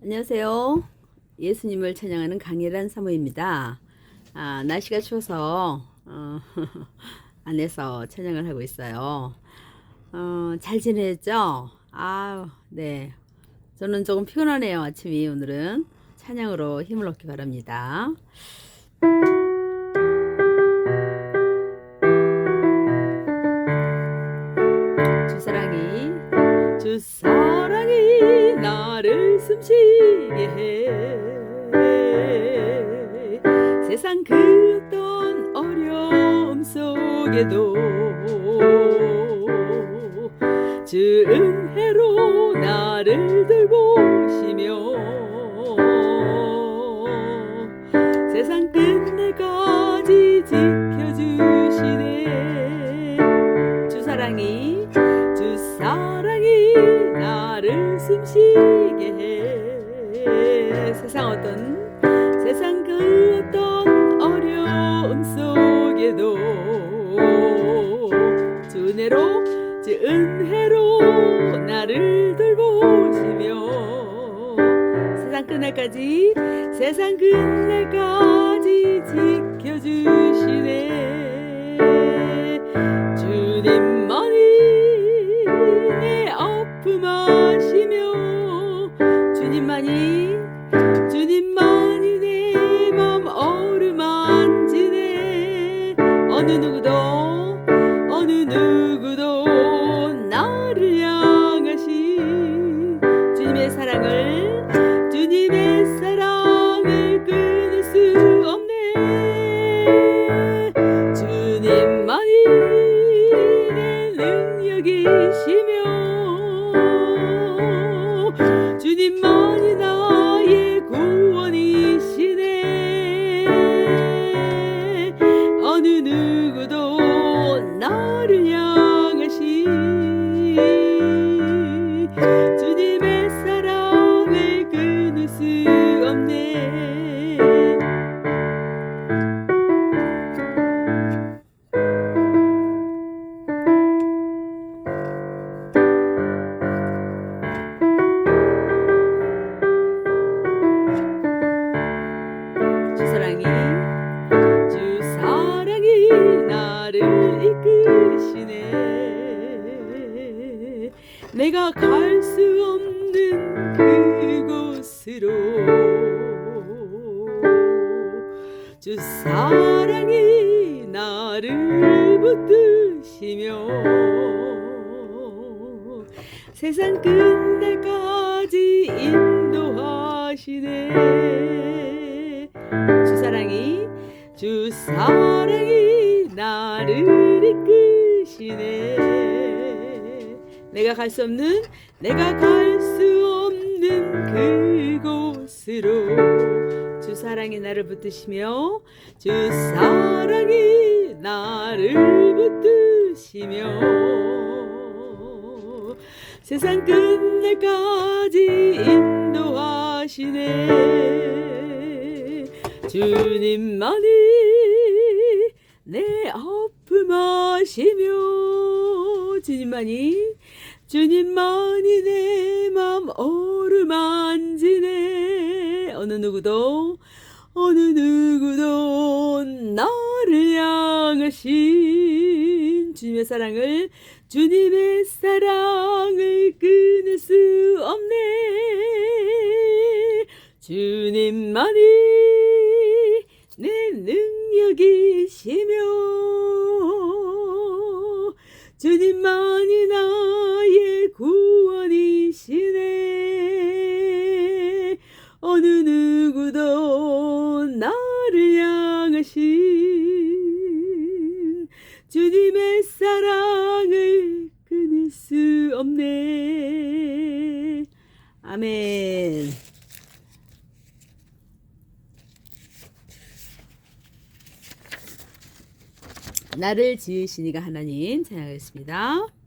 안녕하세요. 예수님을 찬양하는 강예란 사모입니다. 아, 날씨가 추워서 어, 안에서 찬양을 하고 있어요. 어, 잘 지냈죠? 아, 네. 저는 조금 피곤하네요. 아침이 오늘은 찬양으로 힘을 얻기 바랍니다. 주 사랑이 나를 숨쉬게 해. 세상 그 어떤 어려움 속에도 주 은혜로 나를 돌보시며 세상 끝내까지 지켜주시네 세상 어떤 세상 그 어떤 어려움 속에도 주 은혜로 주 은혜로 나를 돌보시며 세상 끝날까지 세상 끝날까지 지켜주시네. 주님만이 내 아픔 주님만이 주님만이 어느 누구도 붙드시며 세상 끝날까지 인도하시네. 주 사랑이 주 사랑이 나를 이끄시네. 내가 갈 수 없는 내가 갈 수 없는 그곳으로 주 사랑이 나를 붙드시며 주 사랑이 나를 붙드시며 세상 끝날까지 인도하시네. 주님만이 내 아픔 아시며 주님만이 주님만이 내 맘 어루만지네. 어느 누구도 어느 누구도 나 를 향하신 주님의 사랑을 주님의 사랑을 끊을 수 없네. 주님만이 내 능력이시며 주님만 나를 지으시니가 하나님 찬양하겠습니다.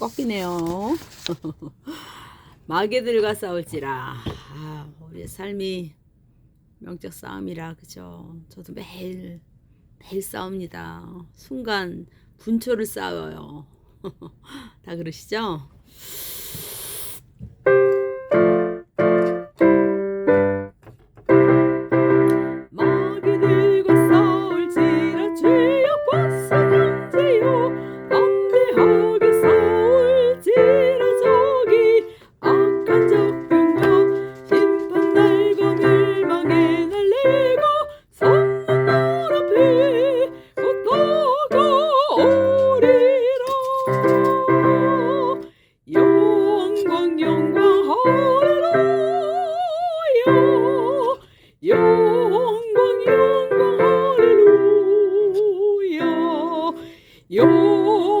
꺾이네요. 마귀들과 싸울지라. 아, 우리 삶이 명적 싸움이라 그죠. 저도 매일 매일 싸웁니다. 순간 분초를 싸워요. 다 그러시죠? 有。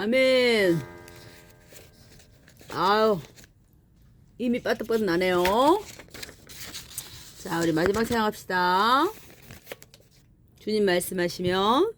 아멘. 아우, 이미 빠뜨빠뜨 나네요. 자, 우리 마지막 생각합시다. 주님 말씀하시면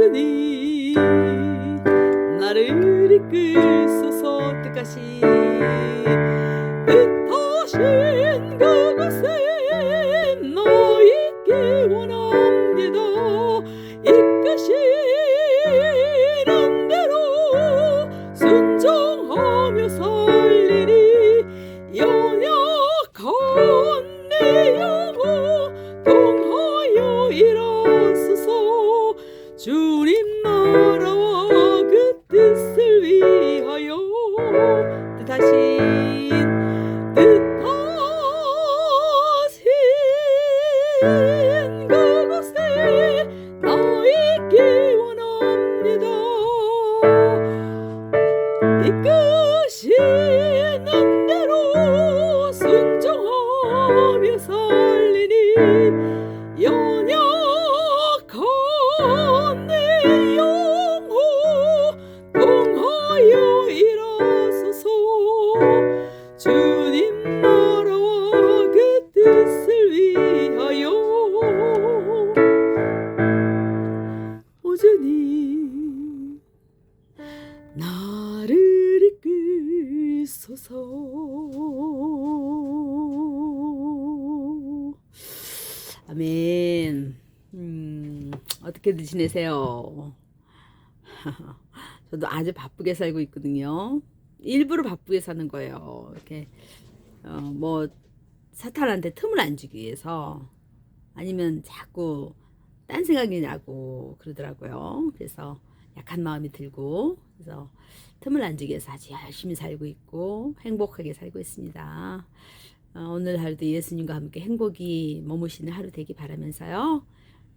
오주니 나를 이끌소서 뜻하시 이끄시는 대로 순종하며 살리니 연약한 내 영혼 동하여 일어서서. 주님 나라와 그 뜻을 위하여. 오주니 이끌소서. 아멘. 음, 어떻게들 지내세요? 저도 아주 바쁘게 살고 있거든요. 일부러 바쁘게 사는 거예요. 이렇게 어, 뭐 사탄한테 틈을 안 주기 위해서 아니면 자꾸 딴 생각이 나고 그러더라고요. 그래서 약한 마음이 들고 그래서 틈을 안 위해서 아주 열심히 살고 있고 행복하게 살고 있습니다. 어, 오늘 하루도 예수님과 함께 행복이 머무시는 하루 되기 바라면서요.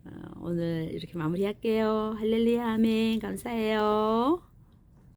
어, 오늘 이렇게 마무리할게요. 할렐루야 아멘 감사해요.